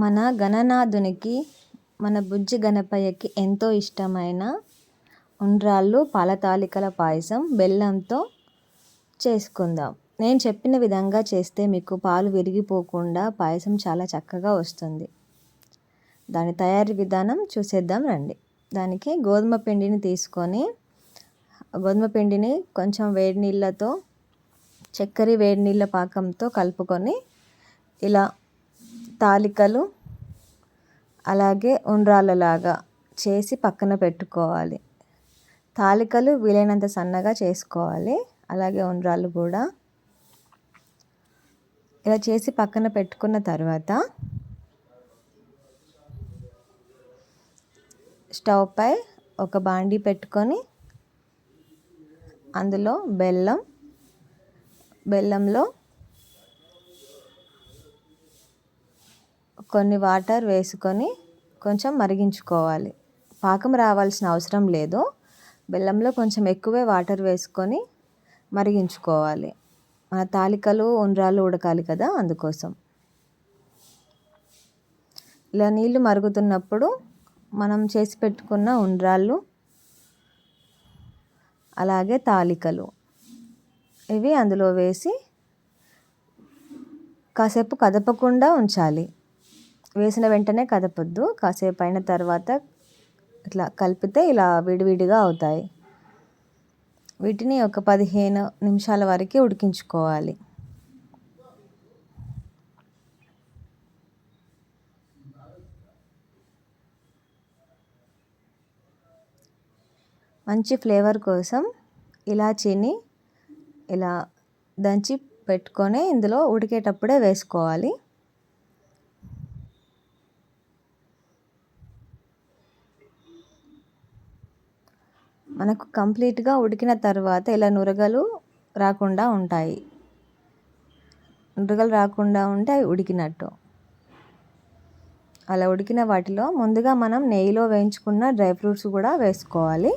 మన గణనాథునికి మన బుజ్జి గణపయ్యకి ఎంతో ఇష్టమైన ఉండ్రాళ్ళు పాలతాలికల పాయసం బెల్లంతో చేసుకుందాం. నేను చెప్పిన విధంగా చేస్తే మీకు పాలు విరిగిపోకుండా పాయసం చాలా చక్కగా వస్తుంది. దాని తయారీ విధానం చూసేద్దాం రండి. దానికి గోధుమ పిండిని తీసుకొని గోధుమ పిండిని కొంచెం వేడి నీళ్ళతో చక్కెర వేడి నీళ్ళ పాకంతో కలుపుకొని ఇలా తాలికలు అలాగే ఉండ్రాళ్ళలాగా చేసి పక్కన పెట్టుకోవాలి. తాలికలు వీలైనంత సన్నగా చేసుకోవాలి. అలాగే ఉండ్రాళ్ళు కూడా. ఇలా చేసి పక్కన పెట్టుకున్న తర్వాత స్టవ్ పై ఒక బాండీ పెట్టుకొని అందులో బెల్లం బెల్లంలో కొన్ని వాటర్ వేసుకొని కొంచెం మరిగించుకోవాలి. పాకం రావాల్సిన అవసరం లేదు. బెల్లంలో కొంచెం ఎక్కువే వాటర్ వేసుకొని మరిగించుకోవాలి. మన తాలికలు ఉండ్రాలు ఉడకాలి కదా అందుకోసం. ఇలా నీళ్ళు మరుగుతున్నప్పుడు మనం చేసి పెట్టుకున్న ఉండ్రాళ్ళు అలాగే తాలికలు ఇవి అందులో వేసి కాసేపు కదపకుండా ఉంచాలి. వేసిన వెంటనే కదపొద్దు. కాసేపు అయిన తర్వాత ఇట్లా కలిపితే ఇలా విడివిడిగా అవుతాయి. వీటిని ఒక పదిహేను నిమిషాల వరకు ఉడికించుకోవాలి. మంచి ఫ్లేవర్ కోసం ఇలాచీని ఇలా దంచి పెట్టుకొని ఇందులో ఉడికేటప్పుడే వేసుకోవాలి. మనకు కంప్లీట్గా ఉడికిన తర్వాత ఇలా నురగలు రాకుండా ఉంటాయి. నురగలు రాకుండా ఉంటే అవి ఉడికినట్టు. అలా ఉడికిన వాటిలో ముందుగా మనం నెయ్యిలో వేయించుకున్న డ్రై ఫ్రూట్స్ కూడా వేసుకోవాలి.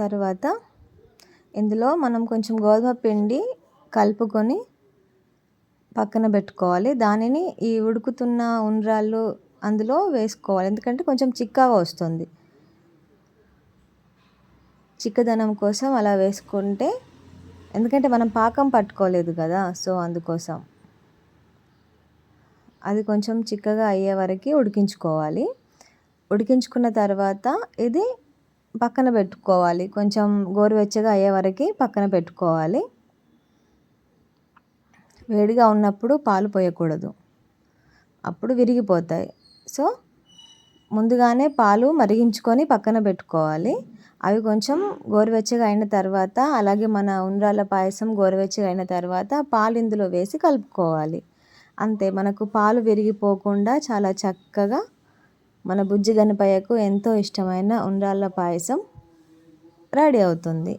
తర్వాత ఇందులో మనం కొంచెం గోధుమ పిండి కలుపుకొని పక్కన పెట్టుకోవాలి. దానిని ఈ ఉడుకుతున్న ఉండ్రాళ్ళు అందులో వేసుకోవాలి. ఎందుకంటే కొంచెం చిక్కగా వస్తుంది. చిక్కదనం కోసం అలా వేసుకుంటే ఎందుకంటే మనం పాకం పట్టుకోలేదు కదా సో అందుకోసం. అది కొంచెం చిక్కగా అయ్యే వరకు ఉడికించుకోవాలి. ఉడికించుకున్న తర్వాత ఇది పక్కన పెట్టుకోవాలి. కొంచెం గోరువెచ్చగా అయ్యే వరకు పక్కన పెట్టుకోవాలి. వేడిగా ఉన్నప్పుడు పాలు పోయకూడదు. అప్పుడు విరిగిపోతాయి. సో ముందుగానే పాలు మరిగించుకొని పక్కన పెట్టుకోవాలి. అవి కొంచెం గోరువెచ్చగా అయిన తర్వాత అలాగే మన ఉండ్రాల పాయసం గోరువెచ్చగా అయిన తర్వాత పాలు ఇందులో వేసి కలుపుకోవాలి. అంతే మనకు పాలు విరిగిపోకుండా చాలా చక్కగా మన బుజ్జి గణపయ్యకు ఎంతో ఇష్టమైన ఉండ్రాళ్ళ పాయసం రెడీ అవుతుంది.